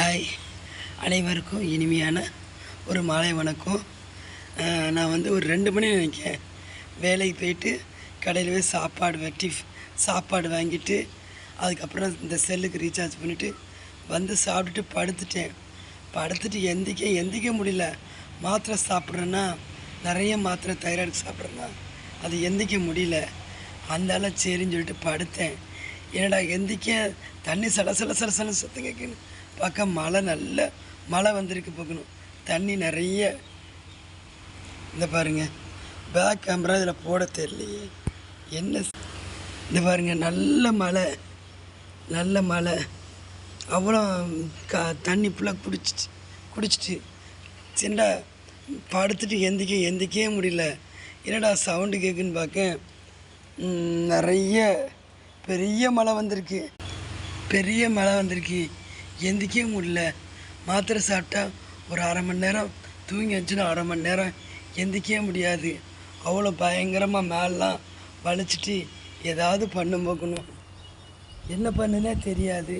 Hi. அனைவருக்கும் இனிமையான ஒரு மாலை வணக்கம். நான் வந்து ஒரு ரெண்டு மணி நினைக்கிறேன். வேலைக்கு போயிட்டு கடையில் போய் சாப்பாடு வெட்டி சாப்பாடு வாங்கிட்டு அதுக்கப்புறம் இந்த செல்லுக்கு ரீசார்ஜ் பண்ணிவிட்டு வந்து சாப்பிட்டுட்டு படுத்துட்டேன். படுத்துட்டு எந்திக்க எந்திக்க முடியல. மாத்திரை சாப்பிட்றேன்னா நிறைய மாத்திரை தைராய்டு சாப்பிட்றேன்னா அது எந்திக்க முடியல. அந்தால சரின்னு சொல்லிட்டு படுத்தேன். என்னடா எந்திக்க தண்ணி சல சல சல சல சத்தம் கேட்குன்னு பார்க்க மழை நல்ல மழை வந்திருக்கு பார்க்கணும். தண்ணி நிறைய. இந்த பாருங்கள் பேக் கேமரா இதில் போட தெரியலையே. என்ன இந்த பாருங்க நல்ல மழை. நல்ல மழை. அவ்வளோ க தண்ணி ஃபுல்லாக குடிச்சிச்சு. குடிச்சிட்டு சின்ன படுத்துட்டு எந்திக்க எந்திக்கவே முடியல. என்னடா சவுண்டு கேட்குன்னு பார்க்க நிறைய பெரிய மழை வந்திருக்கு. பெரிய மழை வந்திருக்கு. எந்திக்கவே முடியல. மாத்திரை சாப்பிட்டா ஒரு அரை மணி நேரம் தூங்கி வச்சுன்னா அரை மணி நேரம் எந்திக்கவே முடியாது. அவ்வளோ பயங்கரமாக மேலாம் வலிச்சிட்டு ஏதாவது பண்ண போக்கணும் என்ன பண்ணுனே தெரியாது.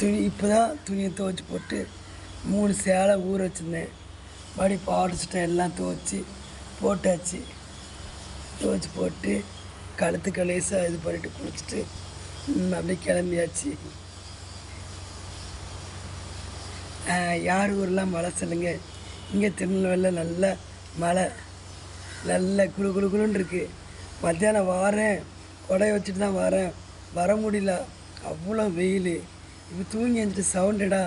துணி இப்போ தான் துணியை துவைச்சி போட்டு மூணு சேலை ஊற வச்சுருந்தேன். மறுபடி பாடிச்சிட்டேன் எல்லாம் துவைச்சி போட்டாச்சு. துவச்சி போட்டு கழுத்து கலேசாக இது பண்ணிட்டு குளிச்சுட்டு அப்படி அப்படியே கிளம்பியாச்சு யார் ஊரெலாம் மழை சொல்லுங்க? இங்கே திருநெல்வேலியில் நல்ல மழை. நல்ல குழு குழு குழுன்னு இருக்குது மத்தியானம் வாரேன். கொடையை வச்சுட்டு தான் வரேன். வர முடியல. அவ்வளோ வெயில். இப்போ தூங்கி வந்துட்டு சவுண்டடா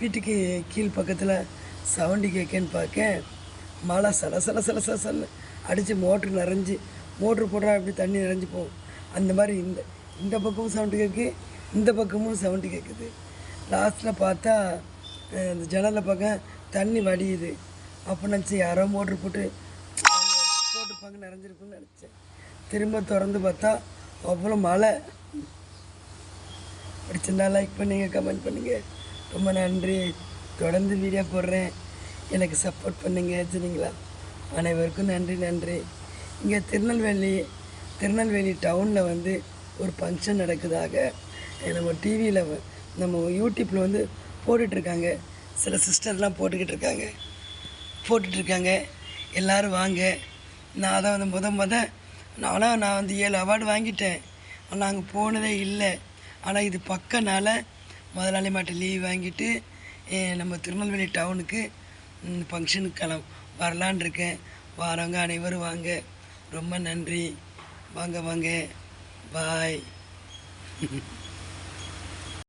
வீட்டுக்கு கீழ் பக்கத்தில் சவுண்டு கேட்கன்னு பார்க்க மழை சல சல சல சல சல அடித்து மோட்ரு நிறைஞ்சி. மோட்ரு போடுறா அப்படி தண்ணி நிறைஞ்சு போகும். அந்த மாதிரி இந்த இந்த பக்கமும் சவுண்டு கேட்கு இந்த பக்கமும் சவுண்டு கேட்குது லாஸ்ட்டில் பார்த்தா இந்த ஜன்னலில் பார்க்க தண்ணி வடியுது. அப்போ நினச்சி யாரோ மோட்ரு போட்டு போட்டுப்பாங்க நிறைஞ்சிருக்குன்னு நினச்சேன். திரும்ப திறந்து பார்த்தா அவ்வளோ மழை. பிடிச்சிருந்தா லைக் பண்ணுங்க கமெண்ட் பண்ணுங்க. ரொம்ப நன்றி. தொடர்ந்து வீடியோ போடுறேன். எனக்கு சப்போர்ட் பண்ணுங்க சரிங்களா அனைவருக்கும் நன்றி நன்றி. இங்கே திருநெல்வேலி திருநெல்வேலி டவுனில் வந்து ஒரு ஃபங்க்ஷன் நடக்குதாக நம்ம டிவியில் நம்ம யூடியூப்பில் வந்து போட்டுட்ருக்காங்க. சில சிஸ்டர்லாம் போட்டுக்கிட்டு இருக்காங்க போட்டுட்ருக்காங்க. எல்லோரும் வாங்க. நான் அதை வந்து முத முத நானும் நான் வந்து ஏழு அவார்டு வாங்கிட்டேன். ஆனால் அங்கே போனதே இல்லை. ஆனால் இது பக்கனால முதலாளி மாட்ட லீவ் வாங்கிட்டு நம்ம திருநெல்வேலி டவுனுக்கு ஃபங்க்ஷனுக்கு கிளம் வரலான் இருக்கேன் வரவங்க அனைவரும் வாங்க. ரொம்ப நன்றி. வாங்க வாங்க. பாய்